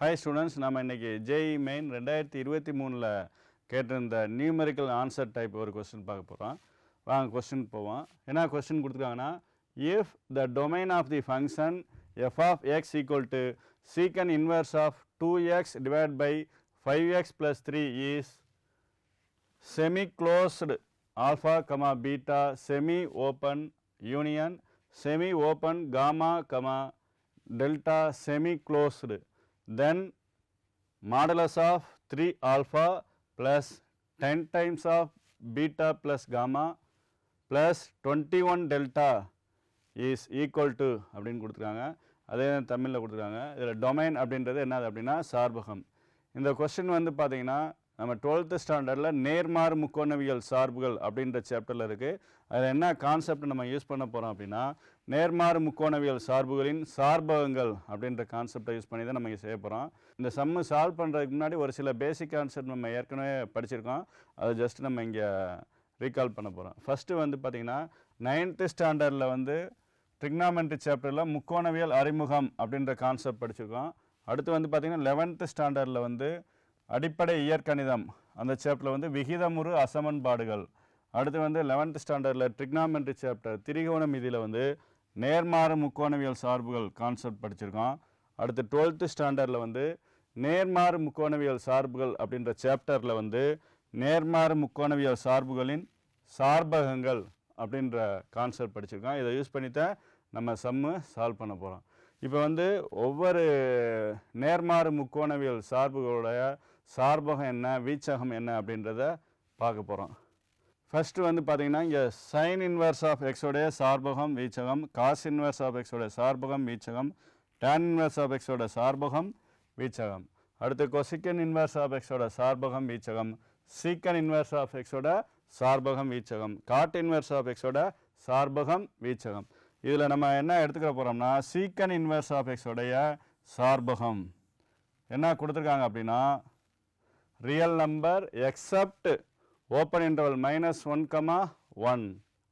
Hi students நம்ம இன்னைக்கு Jai main ரெண்டாயிரத்தி இருபத்தி மூணில் கேட்டிருந்த நியூமெரிக்கல் ஆன்சர் டைப் ஒரு கொஸ்டின் பார்க்க போகிறோம் வாங்க கொஸ்டின் போவோம். என்ன கொஸ்டின் கொடுத்துருக்காங்கன்னா if the domain of the function f of x equal to secant inverse of two x divide by five x plus three is semi closed alpha comma beta semi open union semi open gamma comma delta semi closed then modulus of 3 alpha plus 10 times of beta plus gamma plus 21 delta is equal to அப்படின்னு கொடுத்துருக்காங்க. அதே தமிழில் கொடுத்துருக்காங்க. இதில் domain அப்படின்றது என்னது அப்படின்னா சார்பகம். இந்த கொஸ்டின் வந்து பார்த்தீங்கன்னா நம்ம டுவெல்த்து ஸ்டாண்டர்டில் நேர்மாறு முக்கோணவியல் சார்புகள் அப்படின்ற சாப்டரில் இருக்குது அதில் என்ன கான்செப்ட் நம்ம யூஸ் பண்ண போகிறோம் அப்படின்னா நேர்மாறு முக்கோணவியல் சார்புகளின் சார்பகங்கள் அப்படின்ற கான்செப்டை யூஸ் பண்ணி தான் நம்ம இங்கே செய்ய போகிறோம் இந்த சம்மு சால்வ் பண்ணுறதுக்கு முன்னாடி ஒரு சில பேசிக் கான்செப்ட் நம்ம ஏற்கனவே படிச்சிருக்கோம். அதை ஜஸ்ட் நம்ம இங்கே ரீகால் பண்ண போகிறோம் ஃபஸ்ட்டு வந்து பார்த்திங்கன்னா நைன்த்து ஸ்டாண்டர்டில் வந்து ட்ரிக்னாமெண்ட்ரி சாப்டரில் முக்கோணவியல் அறிமுகம் அப்படின்ற கான்செப்ட் படிச்சிருக்கோம். அடுத்து வந்து பார்த்திங்கன்னா லெவன்த்து ஸ்டாண்டர்டில் வந்து அடிப்படை இயற்கணிதம். அந்த சேப்டரில் வந்து விகிதமுறு அசமன்பாடுகள் அடுத்து வந்து லெவன்த் ஸ்டாண்டர்டில் ட்ரிக்னாமெண்ட்ரி சாப்டர் இதில் வந்து நேர்மாறு முக்கோணவியல் சார்புகள் கான்செப்ட் படிச்சிருக்கோம் அடுத்து டுவெல்த்து ஸ்டாண்டர்டில் வந்து நேர்மாறு முக்கோணவியல் சார்புகள் அப்படின்ற சாப்டரில் வந்து நேர்மாறு முக்கோணவியல் சார்புகளின் சார்பகங்கள் அப்படின்ற கான்செப்ட் படிச்சிருக்கோம் இதை யூஸ் பண்ணி தான் நம்ம சம்மு சால்வ் பண்ண போகிறோம் இப்போ வந்து ஒவ்வொரு நேர்மாறு முக்கோணவியல் சார்புகளுடைய சார்பகம் என்ன வீச்சகம் என்ன அப்படின்றத பார்க்க போகிறோம் ஃபஸ்ட்டு வந்து பார்த்திங்கன்னா இங்கே சைன் இன்வர்ஸ் ஆஃப் எக்ஸோடைய சார்பகம் வீச்சகம் காஸ் இன்வர்ஸ் ஆஃப் எக்ஸோடைய சார்பகம் வீச்சகம் டேன் இன்வர்ஸ் ஆஃப் எக்ஸோட சார்பகம் வீச்சகம். அடுத்து கொசிக்கன் இன்வர்ஸ் ஆஃப் எக்ஸோட சார்பகம் வீச்சகம். சீக்கன் இன்வர்ஸ் ஆஃப் எக்ஸோட சார்பகம் வீச்சகம். காட் இன்வர்ஸ் ஆஃப் எக்ஸோட சார்பகம் வீச்சகம். இதில் நம்ம என்ன எடுத்துக்கிற போகிறோம்னா சீக்கன் இன்வர்ஸ் ஆஃப் எக்ஸோடைய சார்பகம். என்ன கொடுத்துருக்காங்க அப்படின்னா real number except open interval minus one comma one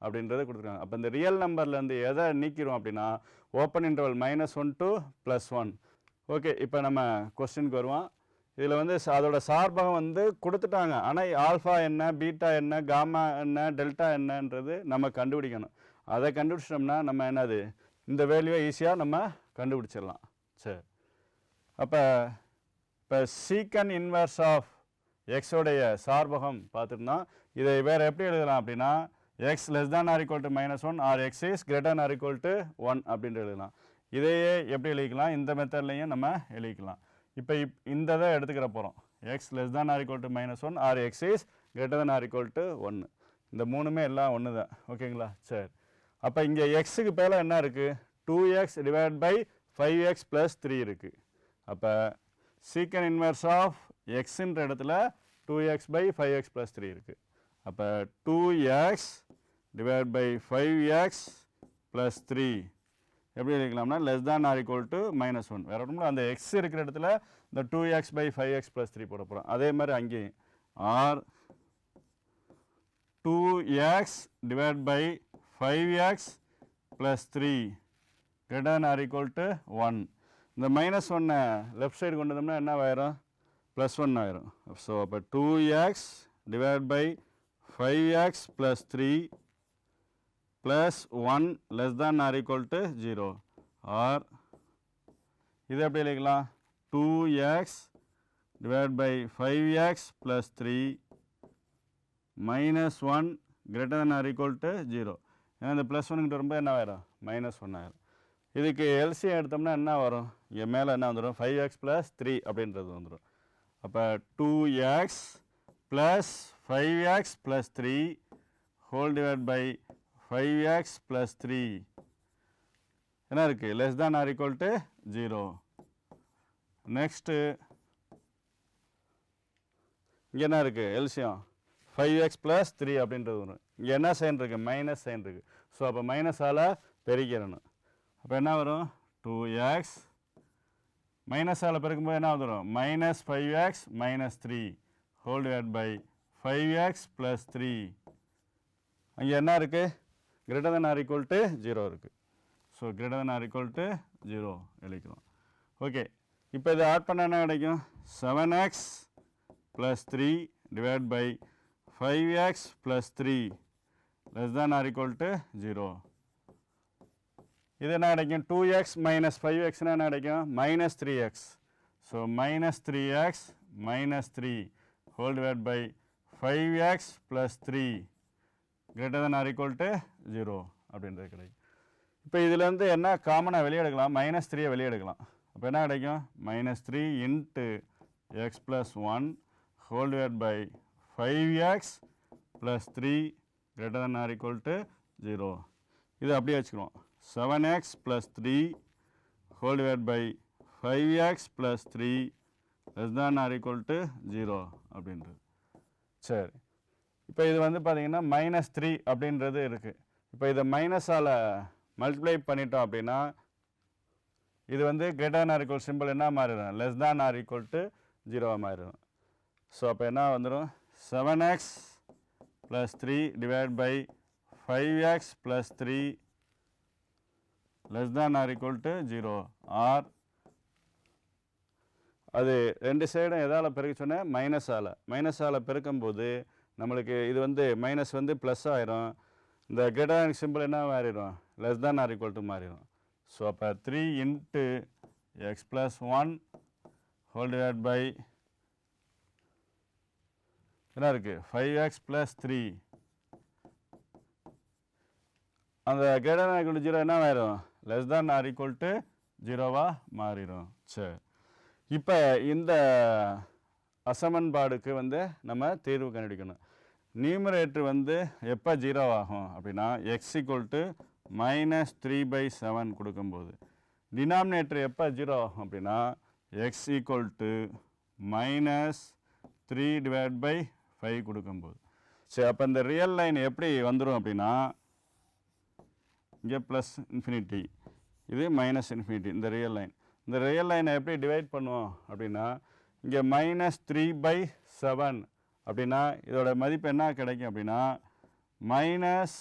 அப்படின்றத கொடுத்துருக்காங்க. அப்போ இந்த ரியல் நம்பர்லேருந்து எதை நீக்கிறோம் அப்படின்னா open interval minus one to plus one okay இப்போ நம்ம கொஸ்டினுக்கு வருவோம். இதில் வந்து அதோட சார்பகம் வந்து கொடுத்துட்டாங்க. ஆனால் ஆல்ஃபா என்ன பீட்டா என்ன காமா என்ன டெல்டா என்னன்றது நம்ம கண்டுபிடிக்கணும். அதை கண்டுபிடிச்சிட்டோம்னா நம்ம என்னது? இந்த வேல்யூவை ஈஸியாக நம்ம கண்டுபிடிச்சிடலாம். சரி. அப்போ இப்போ சீக்கன் இன்வர்ஸ் ஆஃப் எக்ஸோடைய சார்பகம் பார்த்துருந்தோம் இதை வேறு எப்படி எழுதலாம் அப்படின்னா x less than or equal to minus one or x is greater or equal to one அப்படின்ட்டு எழுதலாம். இதையே எப்படி எழுதிக்கலாம்? இந்த மெத்தட்லையும் நம்ம எழுதிக்கலாம். இப்போ இப் இந்த இதை எடுத்துக்கிற போகிறோம் x less than or equal to minus one or x is greater than or equal to ஒன்று இந்த மூணுமே எல்லாம் ஒன்று தான் ஓகேங்களா? சரி. அப்போ இங்கே எக்ஸுக்கு பேரில் என்ன இருக்குது two x divide by five x plus three இருக்குது அப்போ சீக்கன் இன்வெர்ஸ் ஆஃப் எக்ஸுன்ற இடத்துல two x by five x plus three இருக்குது அப்போ two x divide by five x plus three எப்படி எழுதிக்கலாம்னா less than or equal to minus one வேறு ஒன்றும் அந்த எக்ஸ் இருக்கிற இடத்துல இந்த two x by five x plus three போட போகிறோம் அதே மாதிரி அங்கேயும். Or two x divide by five x plus three greater than or equal to one இந்த மைனஸ் ஒன்னை லெஃப்ட் சைடு கொண்டு வந்தோம்னா என்ன ஆயிரும்? ப்ளஸ் ஒன் ஆயிரும். ஸோ அப்போ two x divide by five x plus three plus one less than or equal to zero or இது எப்படி எழுதிக்கலாம்? Two x divide by five x plus three minus one greater than or equal to zero ஏன்னா இந்த plus ஒன்னுக்கிட்ட ரொம்ப என்ன ஆயிரும்? Minus one ஆயிரும். இதுக்கு எல்சிஎம் எடுத்தோம்னா என்ன வரும்? இங்கே மேலே என்ன வந்துடும் ஃபைவ் எக்ஸ் ப்ளஸ் த்ரீ அப்படின்றது வந்துடும் அப்போ two x plus five x plus three whole divide by five x plus three என்ன இருக்குது less than or equal to zero next இங்கே என்ன இருக்குது எல்சியம் ஃபைவ் எக்ஸ் ப்ளஸ் த்ரீ அப்படின்றது வரும் இங்கே என்ன சைன் இருக்குது மைனஸ் சைன் இருக்குது ஸோ அப்போ மைனஸால் பெருக்கிறணும் அப்போ என்ன வரும்? டூ எக்ஸ் மைனஸால் பெருக்கும்போது என்ன வந்துடும் minus five x minus three whole divide by five x plus three அங்கே என்ன இருக்குது greater than or equal to zero இருக்குது so greater than or equal to zero எழுதிக்கலாம் ஓகே இப்போ இதை ஆட் பண்ண என்ன கிடைக்கும்? Seven x plus three divide by five x plus three less than or equal to zero இது என்ன கிடைக்கும்? டூ எக்ஸ் மைனஸ் ஃபைவ் எக்ஸ்னால் என்ன கிடைக்கும்? Minus three x so minus three x minus three whole divide by five x plus three greater than or equal to zero அப்படின்றது கிடைக்கும். இப்போ இதுலேருந்து என்ன காமனாக வெளியே எடுக்கலாம் மைனஸ் த்ரீயை வெளியே எடுக்கலாம் அப்போ என்ன கிடைக்கும்? Minus three into x plus one whole divide by five x plus three greater than or equal to zero இது அப்படியே வச்சுக்கிறோம். Seven x plus three whole divide by five x plus three less than or equal zero அப்படின்றது. சரி. இப்போ இது வந்து பார்த்திங்கன்னா minus three அப்படின்றது இருக்குது இப்போ இதை மைனஸால் மல்டிப்ளை பண்ணிட்டோம் அப்படின்னா இது வந்து கிரேட்டர் ஆர் ஈக்குவல் சிம்பிள் என்ன மாறிடும்? Less than or equal to ஜீரோவாக மாறிடும். ஸோ அப்போ என்ன வந்துடும் seven x plus three divide by five x plus three less than or equal to zero or அது ரெண்டு சைடும் எதால் பெருக்க சொன்னேன் மைனஸால் மைனஸால் பெருக்கும்போது நம்மளுக்கு இது வந்து மைனஸ் வந்து ப்ளஸ் ஆயிரும். இந்த கிரேட்டர் சிம்பிள் என்ன மாறிடும் less than or equal to மாறிடும் ஸோ அப்போ three into x plus one whole divide by என்ன இருக்குது ஃபைவ் எக்ஸ் ப்ளஸ் த்ரீ அந்த கிரேட்டர் ஜீரோ என்ன ஆயிரும் less than or equal to ஜீரோவாக மாறிடும் சரி இப்போ இந்த அசமன்பாடுக்கு வந்து நம்ம தீர்வு கண்டுபிடிக்கணும். நியூமரேட்டர் வந்து எப்போ ஜீரோ ஆகும் அப்படின்னா x equal to minus three by seven கொடுக்கும்போது. டினாமினேட்டர் எப்போ ஜீரோ ஆகும் அப்படின்னா x equal to minus three divide by five கொடுக்கும்போது. சரி அப்போ இந்த ரியல் லைன் எப்படி வந்துடும் அப்படின்னா இங்கே ப்ளஸ் இன்ஃபினிட்டி இது மைனஸ் இன்ஃபினிட்டி இந்த ரியல் லைன் இந்த ரியல் லைனை எப்படி டிவைட் பண்ணுவோம் அப்படின்னா இங்கே மைனஸ் த்ரீ பை செவன் அப்படின்னா இதோட மதிப்பு என்ன கிடைக்கும் அப்படின்னா minus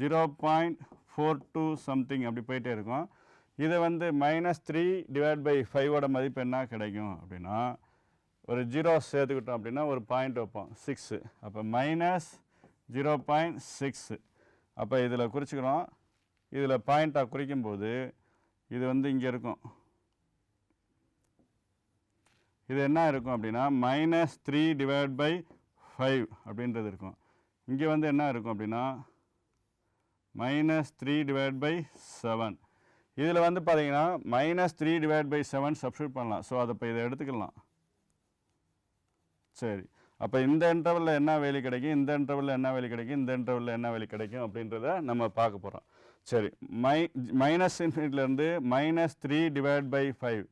zero point four two something அப்படி போயிட்டே இருக்கும். இதை வந்து மைனஸ் த்ரீ டிவைட் பை ஃபைவோட மதிப்பு என்ன கிடைக்கும் அப்படின்னா ஒரு ஜீரோ சேர்த்துக்கிட்டோம் அப்படின்னா ஒரு பாயிண்ட் வைப்போம். சிக்ஸு அப்போ மைனஸ் ஜீரோ பாயிண்ட் சிக்ஸு அப்போ இதில் குறிச்சிக்கிறோம். இதில் பாயிண்ட்டாக குறிக்கும்போது இது வந்து இங்கே இருக்கும். இது என்ன இருக்கும் அப்படின்னா minus three divide by five அப்படின்றது இருக்கும். இங்கே வந்து என்ன இருக்கும் அப்படின்னா minus three divide by seven இதில் வந்து பார்த்தீங்கன்னா minus three divide by seven substitute பண்ணலாம். ஸோ அதை இப்போ இதை எடுத்துக்கலாம். சரி. அப்போ இந்த இன்டர்வலில் என்ன வேலி கிடைக்கும்? இந்த இன்டர்வலில் என்ன வேலி கிடைக்கும்? இந்த இன்டர்வலில் என்ன வேலி கிடைக்கும்? அப்படின்றத நம்ம பார்க்க போகிறோம் சரி மை minus இன்ஃபினிட்டிலேருந்து minus three divide by five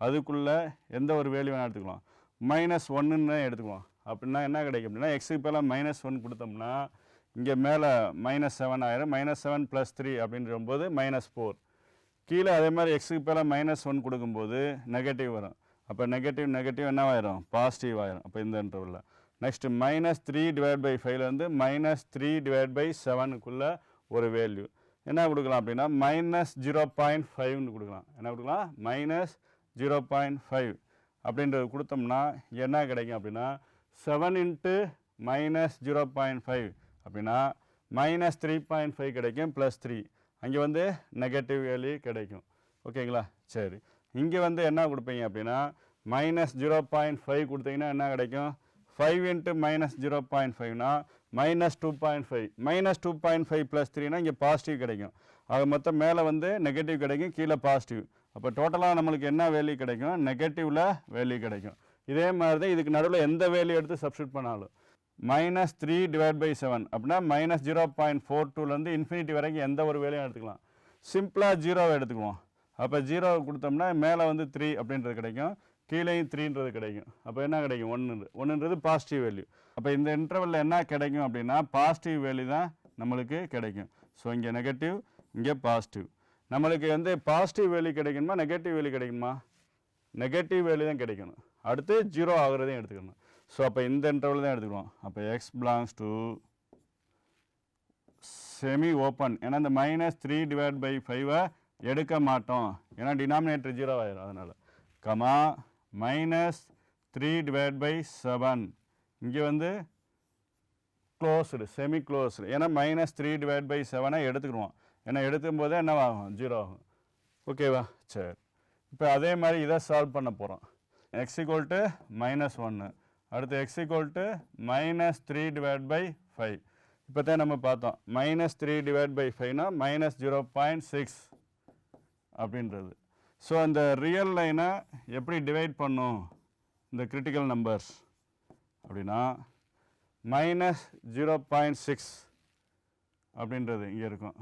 அதுக்குள்ளே எந்த ஒரு வேல்யூ வேணால் எடுத்துக்கலாம். மைனஸ் ஒன்றுன்னு எடுத்துக்குவோம் அப்படின்னா என்ன கிடைக்கும் அப்படின்னா எக்ஸுக்கு பேலாம் மைனஸ் ஒன் கொடுத்தோம்னா இங்கே மேலே மைனஸ் செவன் ஆயிரும். மைனஸ் செவன் ப்ளஸ் த்ரீ அப்படின்றபோது மைனஸ் ஃபோர் கீழே அதே மாதிரி எக்ஸுக்கு பேலாம் மைனஸ் ஒன் கொடுக்கும்போது நெகட்டிவ் வரும். அப்போ நெகட்டிவ் நெகட்டிவ் என்னவாயிரும்? பாசிட்டிவ் ஆயிரும். அப்போ இந்த இன்டர்வலில் next minus three divide by ஃபைவ்லேருந்து மைனஸ் த்ரீ டிவைட் பை செவனுக்குள்ளே ஒரு வேல்யூ என்ன கொடுக்கலாம் அப்படின்னா மைனஸ் ஜீரோ பாயிண்ட் ஃபைவ்னு கொடுக்கலாம். என்ன கொடுக்கலாம்? மைனஸ் ஜீரோ பாயிண்ட் ஃபைவ் அப்படின்றது கொடுத்தோம்னா என்ன கிடைக்கும் அப்படின்னா seven into minus zero point five அப்படின்னா மைனஸ் த்ரீ பாயிண்ட் ஃபைவ் கிடைக்கும் ப்ளஸ் த்ரீ அங்கே வந்து நெகட்டிவ் வேல்யூ கிடைக்கும். ஓகேங்களா சரி. இங்கே வந்து என்ன கொடுப்பீங்க அப்படின்னா மைனஸ் ஜீரோ பாயிண்ட் ஃபைவ் கொடுத்தீங்கன்னா என்ன கிடைக்கும்? Five into minus zero point ஃபைவ்னா minus two point five minus two point five plus த்ரீனா இங்கே பாசிட்டிவ் கிடைக்கும். அது மொத்தம் மேலே வந்து நெகட்டிவ் கிடைக்கும் கீழே பாசிட்டிவ் அப்போ டோட்டலாக நம்மளுக்கு என்ன வேல்யூ கிடைக்கும்? நெகட்டிவில் வேல்யூ கிடைக்கும். இதே மாதிரி தான் இதுக்கு நடுவில் எந்த வேல்யூ எடுத்து சப்ஸ்டியூட் பண்ணாலும். Minus three divide by seven அப்படின்னா மைனஸ் ஜீரோ பாயிண்ட் ஃபோர் டூலேருந்து இன்ஃபினிட்டி வரைக்கும் எந்த ஒரு வேலையும் எடுத்துக்கலாம். சிம்பிளாக ஜீரோவை எடுத்துக்குவோம். அப்போ ஜீரோவை கொடுத்தோம்னா மேலே வந்து த்ரீ அப்படின்றது கிடைக்கும். கீழேயும் த்ரீன்றது கிடைக்கும். அப்போ என்ன கிடைக்கும்? ஒன்று ஒன்றுன்றது பாசிட்டிவ் வேல்யூ அப்போ இந்த இன்டர்வலில் என்ன கிடைக்கும் அப்படின்னா பாசிட்டிவ் வேல்யூ தான் நம்மளுக்கு கிடைக்கும். ஸோ இங்கே நெகட்டிவ் இங்கே பாசிட்டிவ் நம்மளுக்கு வந்து பாசிட்டிவ் வேல்யூ கிடைக்கணுமா? நெகட்டிவ் வேல்யூ கிடைக்குமா? நெகட்டிவ் வேல்யூ தான் கிடைக்கணும். அடுத்து ஜீரோ ஆகுறதையும் எடுத்துக்கணும். ஸோ அப்போ இந்த இன்டர்வல் தான் எடுத்துக்கிறோம். அப்போ x belongs to semi open ஏன்னா இந்த மைனஸ் த்ரீ டிவைட் பை ஃபைவை எடுக்க மாட்டோம். ஏன்னா டினாமினேட்டர் ஜீரோ ஆயிரும். அதனால். Comma minus three divide by seven இங்கே வந்து க்ளோஸ்டு செமி க்ளோஸ்டு ஏன்னா மைனஸ் த்ரீ டிவைட் பை செவனை எடுத்துக்கிடுவோம். ஏன்னா எடுக்கும் போதே என்னவாகும்? ஜீரோ ஆகும். ஓகேவா சரி. இப்போ அதே மாதிரி இதை சால்வ் பண்ண போகிறோம் எக்ஸ் ஈக்குவல் டு மைனஸ் ஒன்று அடுத்து x equal to minus three divide by five இப்போ தான் நம்ம பார்த்தோம். மைனஸ் த்ரீ டிவைட் பை ஃபைவ்னா மைனஸ் ஜீரோ பாயிண்ட் சிக்ஸ் அப்படின்றது. ஸோ அந்த ரியல் லைனை எப்படி டிவைட் பண்ணும்? இந்த கிரிட்டிக்கல் நம்பர்ஸ் அப்படின்னா மைனஸ் ஜீரோ பாயிண்ட் சிக்ஸ் அப்படின்றது இங்கே இருக்கும்.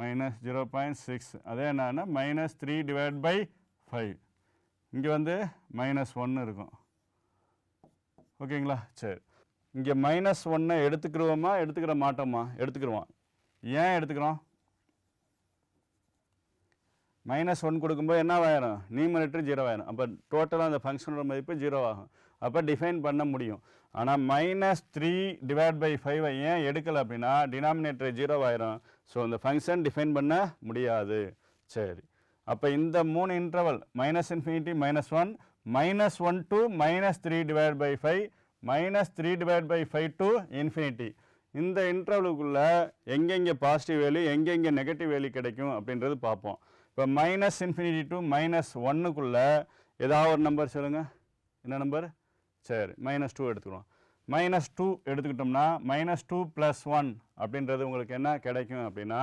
மைனஸ் ஜீரோ பாயிண்ட் சிக்ஸ் அதே என்னன்னா minus three divide by five இங்கே வந்து மைனஸ் ஒன்று இருக்கும். ஓகேங்களா சரி. இங்கே மைனஸ் ஒன்னை எடுத்துக்கிறோமா எடுத்துக்கிற மாட்டோமா? எடுத்துக்கிடுவோம் ஏன் எடுத்துக்கிறோம்? மைனஸ் ஒன் கொடுக்கும்போது என்ன ஆயிரும்? நியூமரேட்டர் ஜீரோ ஆயிரும். அப்போ டோட்டலாக அந்த ஃபங்க்ஷனோட மதிப்பு ஜீரோ ஆகும். அப்போ டிஃபைன் பண்ண முடியும். ஆனால் மைனஸ் த்ரீ டிவைட் பை ஃபைவை ஏன் எடுக்கலை அப்படின்னா டினாமினேட்டர் ஜீரோ ஆயிரும். ஸோ அந்த ஃபங்க்ஷன் டிஃபைன் பண்ண முடியாது. சரி. அப்போ இந்த மூணு interval minus infinity minus one minus one to minus three divide by five minus three divide by five to infinity இந்த இன்டர்வலுக்குள்ளே எங்கெங்கே பாசிட்டிவ் வேல்யூ எங்கெங்கே நெகட்டிவ் வேல்யூ கிடைக்கும் அப்படின்றது பார்ப்போம். இப்போ மைனஸ் இன்ஃபினிட்டி டு மைனஸ் ஒன்னுக்குள்ளே ஏதாவது ஒரு நம்பர் சொல்லுங்கள் என்ன நம்பர் சரி மைனஸ் டூ எடுத்துக்கிறோம். மைனஸ் டூ எடுத்துக்கிட்டோம்னா மைனஸ் டூ ப்ளஸ் ஒன் அப்படின்றது உங்களுக்கு என்ன கிடைக்கும் அப்படின்னா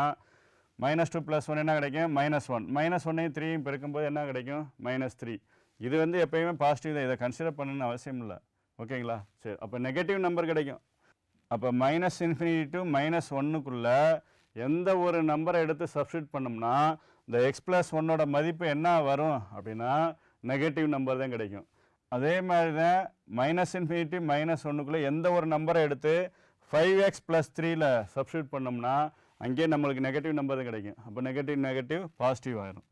மைனஸ் டூ ப்ளஸ் ஒன் என்ன கிடைக்கும்? மைனஸ் ஒன் மைனஸ் ஒன்னையும் த்ரீயும் பெருக்கும்போது என்ன கிடைக்கும்? மைனஸ் த்ரீ இது வந்து எப்பயுமே பாசிட்டிவ் தான். இதை கன்சிடர் பண்ணணும்னு அவசியம் இல்லை. ஓகேங்களா சரி அப்போ நெகட்டிவ் நம்பர் கிடைக்கும். அப்போ மைனஸ் இன்ஃபினிட்டி டு மைனஸ் ஒன்றுக்குள்ளே எந்த ஒரு நம்பரை எடுத்து சப்ஸ்டியூட் பண்ணோம்னா இந்த எக்ஸ் ப்ளஸ் ஒன்னோட மதிப்பு என்ன வரும் அப்படின்னா நெகட்டிவ் நம்பர் தான் கிடைக்கும். அதே மாதிரி தான் மைனஸ் இன்ஃபினிட்டி மைனஸ் ஒன்றுக்குள்ளே எந்த ஒரு நம்பரை எடுத்து ஃபைவ் எக்ஸ் ப்ளஸ் த்ரீயில் சப்ஸ்டியூட் பண்ணோம்னா அங்கேயே நம்மளுக்கு நெகட்டிவ் நம்பர் தான் கிடைக்கும். அப்போ நெகட்டிவ் நெகட்டிவ் பாசிட்டிவ் ஆயிரும்.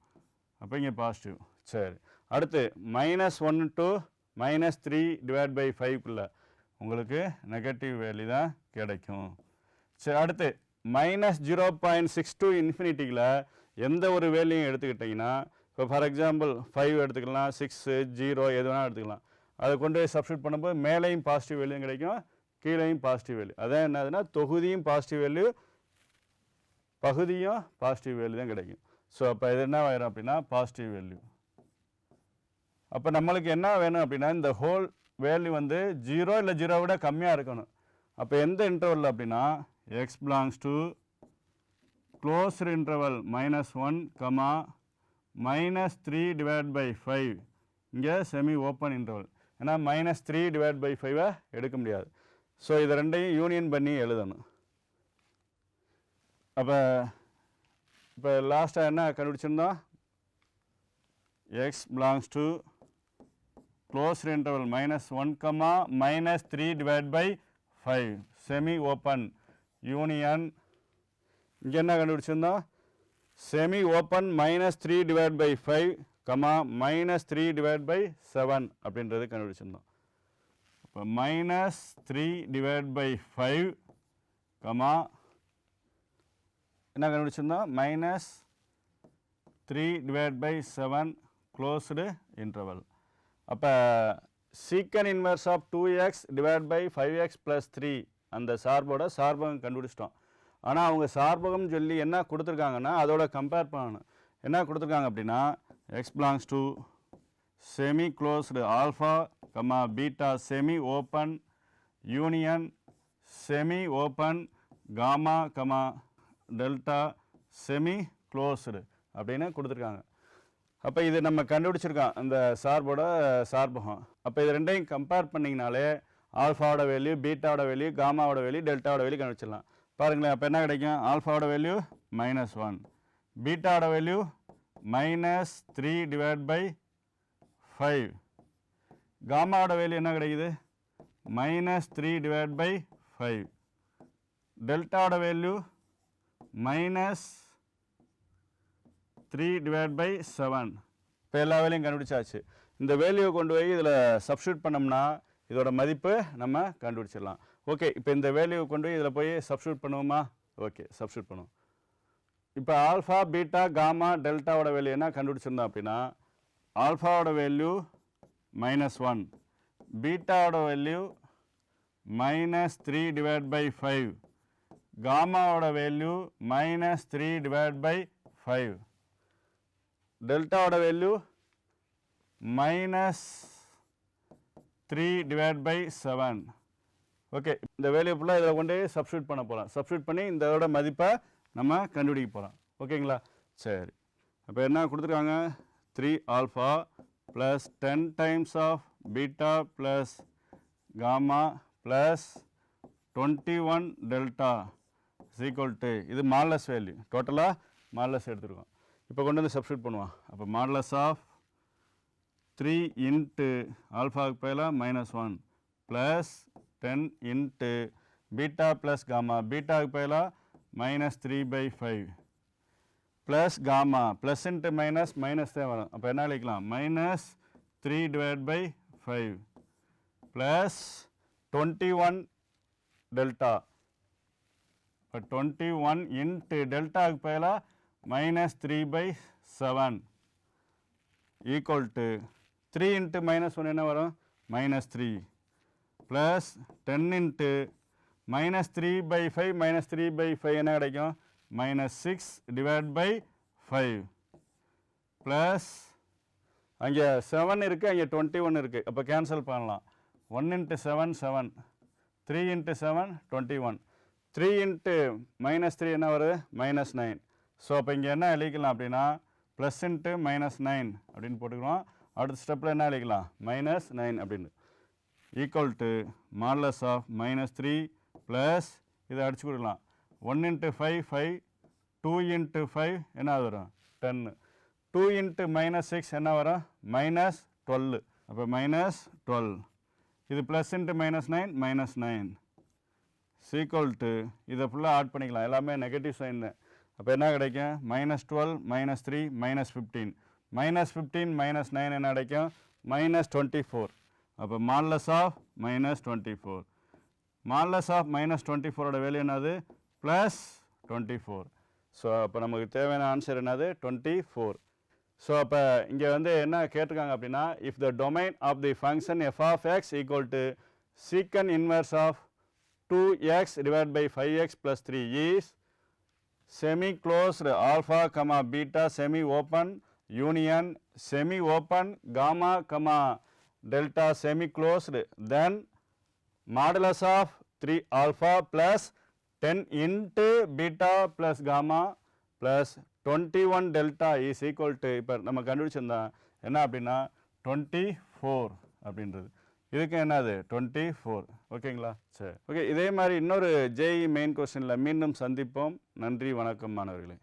அப்போ இங்கே பாசிட்டிவ் சரி. அடுத்து minus one to minus three divide by ஃபைவ்க்குள்ளே உங்களுக்கு நெகட்டிவ் வேல்யூ தான் கிடைக்கும். சரி அடுத்து minus zero point six to இன்ஃபினிட்டியில் எந்த ஒரு வேல்யூயும் எடுத்துக்கிட்டிங்கன்னா இப்போ ஃபார் எக்ஸாம்பிள் ஃபைவ் எடுத்துக்கலாம் சிக்ஸு ஜீரோ எது வேணால் எடுத்துக்கலாம். அதை கொண்டு போய் சப்ஸ்டியூட் பண்ணும்போது மேலேயும் பாசிட்டிவ் வேல்யூ கிடைக்கும் கீழேயும் பாசிட்டிவ் வேல்யூ அதான் என்னதுன்னா தொகுதியும் பாசிட்டிவ் வேல்யூ பகுதியும் பாசிட்டிவ் வேல்யூ தான் கிடைக்கும். ஸோ அப்போ இது என்ன ஆயிரும் அப்படின்னா பாசிட்டிவ் வேல்யூ அப்போ நம்மளுக்கு என்ன வேணும் அப்படின்னா இந்த ஹோல் வேல்யூ வந்து ஜீரோ இல்லை ஜீரோ விட கம்மியாக இருக்கணும். அப்போ எந்த இன்டர்வல் அப்படின்னா x belongs to closed interval minus one comma minus three divided by five இங்கே செமி ஓப்பன் interval ஏன்னா மைனஸ் த்ரீ divided பை ஃபைவை எடுக்க முடியாது. ஸோ இது ரெண்டையும் யூனியன் பண்ணி எழுதணும். அப்போ இப்போ லாஸ்ட்டாக என்ன கண்டுபிடிச்சிருந்தோம்? X belongs to closed interval minus 1 comma minus 3 divided by 5 semi open union இங்கே என்ன கண்டுபிடிச்சிருந்தோம் semi open minus three divide by five comma minus three divide by seven அப்படின்றது கண்டுபிடிச்சிருந்தோம். இப்போ minus three divide by five comma என்ன கண்டுபிடிச்சிருந்தோம் minus three divide by seven closed interval அப்போ secant inverse of two x divide by five x plus three அந்த சார்போட சார்பகம் கண்டுபிடிச்சிட்டோம். ஆனால் அவங்க சார்பகம் சொல்லி என்ன கொடுத்துருக்காங்கன்னா அதோட கம்பேர் பண்ணணும். என்ன கொடுத்துருக்காங்க அப்படின்னா x belongs to semi closed alpha comma beta semi open union semi open gamma comma delta semi closed அப்படின்னு கொடுத்துருக்காங்க. அப்போ இது நம்ம கண்டுபிடிச்சிருக்கோம் இந்த சார்போட சார்பகம். அப்போ இது ரெண்டையும் கம்பேர் பண்ணிங்கனாலே ஆல்ஃபாவோட வேல்யூ பீட்டாவோட வேல்யூ காமாவோட வேல்யூ டெல்டாவோட வேல்யூ கண்டுபிடிச்சிடலாம். பாருங்களேன் அப்போ என்ன கிடைக்கும்? ஆல்ஃபாவோட value minus one பீட்டாவோட value minus three divide by five காமாவோட value என்ன கிடைக்குது? Minus three divide by five டெல்டாவோட value minus three divide by seven இப்போ எல்லா வேலையும் கண்டுபிடிச்சாச்சு. இந்த வேல்யூவை கொண்டு போய் இதில் சப்ஸ்டியூட் பண்ணோம்னா இதோட மதிப்பு நம்ம கண்டுபிடிச்சிடலாம். ஓகே இப்போ இந்த வேல்யூவை கொண்டு போய் இதில் போய் சப்ஸ்டியூட் பண்ணுவோமா? ஓகே சப்ஸ்டியூட் பண்ணுவோம். இப்போ ஆல்ஃபா பீட்டா காமா டெல்டாவோட வேல்யூ என்ன கண்டுபிடிச்சிருந்தோம் அப்படின்னா ஆல்ஃபாவோட value minus one பீட்டாவோட value minus three divide by five காமாவோட value minus three divide by five டெல்டாவோட value minus three divide by seven okay இந்த வேல்யூ ஃபுல்லாக இதில் கொண்டு சப்ஸ்டியூட் பண்ண போகிறோம் சப்ஸ்டியூட் பண்ணி இதோட மதிப்பை நம்ம கண்டுபிடிக்க போகிறோம் ஓகேங்களா? சரி. அப்போ என்ன கொடுத்துருக்காங்க? Three alpha plus ten times of beta plus gamma plus twenty one delta equal to இது மாடலஸ் வேல்யூ டோட்டலாக மாடலஸ் எடுத்துருக்கோம். இப்போ கொண்டு வந்து சப்ஸ்டியூட் பண்ணுவோம். அப்போ மாடலஸ் ஆஃப் த்ரீ இன்ட்டு ஆல்ஃபாவுக்கு பதிலாக minus one plus ten into beta plus gamma பீட்டாவுக்கு பதிலாக minus three by five plus gamma plus into minus minus தான் வரும். அப்போ என்ன எழுதிக்கலாம் minus three divide by five plus twenty one delta இப்போ twenty one into டெல்டாவுக்கு பதிலாக minus three by seven equal to three into minus one என்ன வரும்? Minus three plus ten into minus three by five minus three by five என்ன கிடைக்கும்? Minus six divide by five plus அங்கே seven இருக்குது அங்கே twenty one இருக்குது அப்போ cancel பண்ணலாம். One into seven seven three into seven twenty one three into minus three என்ன வருது? மைனஸ் நைன் ஸோ அப்போ இங்கே என்ன எழுதிக்கலாம் அப்படின்னா ப்ளஸ் இன்ட்டு மைனஸ் நைன் அப்படின்னு போட்டுக்கிறோம். அடுத்த ஸ்டெப்பில் என்ன எழுதிக்கலாம்? மைனஸ் நைன் அப்படின்னு. Equal to modulus of minus three plus இதை அடிச்சு கொடுக்கலாம். One into five five two into five என்ன வரும்? டென்னு டூ இன்ட்டு மைனஸ் சிக்ஸ் என்ன வரும்? மைனஸ் டுவெல்லு அப்போ மைனஸ் டுவெல் இது plus into minus nine minus nine equal to இதை ஃபுல்லாக ஆட் பண்ணிக்கலாம். எல்லாமே நெகட்டிவ் சைன் அப்போ என்ன கிடைக்கும்? Minus twelve minus three minus fifteen minus fifteen minus nine என்ன கிடைக்கும்? மைனஸ் டுவெண்ட்டி ஃபோர் அப்போ modulus of minus twenty four modulus of minus twenty ஃபோரோட வேல்யூ என்னது? ப்ளஸ் டுவெண்ட்டி ஃபோர் ஸோ அப்போ நமக்கு தேவையான ஆன்சர் என்னது? டுவெண்ட்டி ஃபோர் ஸோ அப்போ இங்கே வந்து என்ன கேட்டிருக்காங்க அப்படின்னா if the domain of the function f of x equal to secant inverse of two x divide by five x plus three is semi closed alpha comma beta semi open union semi open gamma comma delta semi closed then modulus of 3 alpha plus 10 into beta plus gamma plus 21 delta is equal to இப்போ நம்ம கண்டுபிடிச்சிருந்தோம் என்ன அப்படின்னா 24 அப்படின்றது. இதுக்கு என்னது? Twenty four ஓகேங்களா? சரி. Okay இதே மாதிரி இன்னொரு ஜேஇ மெயின் கொஸ்டினில் மீண்டும் சந்திப்போம். நன்றி வணக்கம் மாணவர்களே.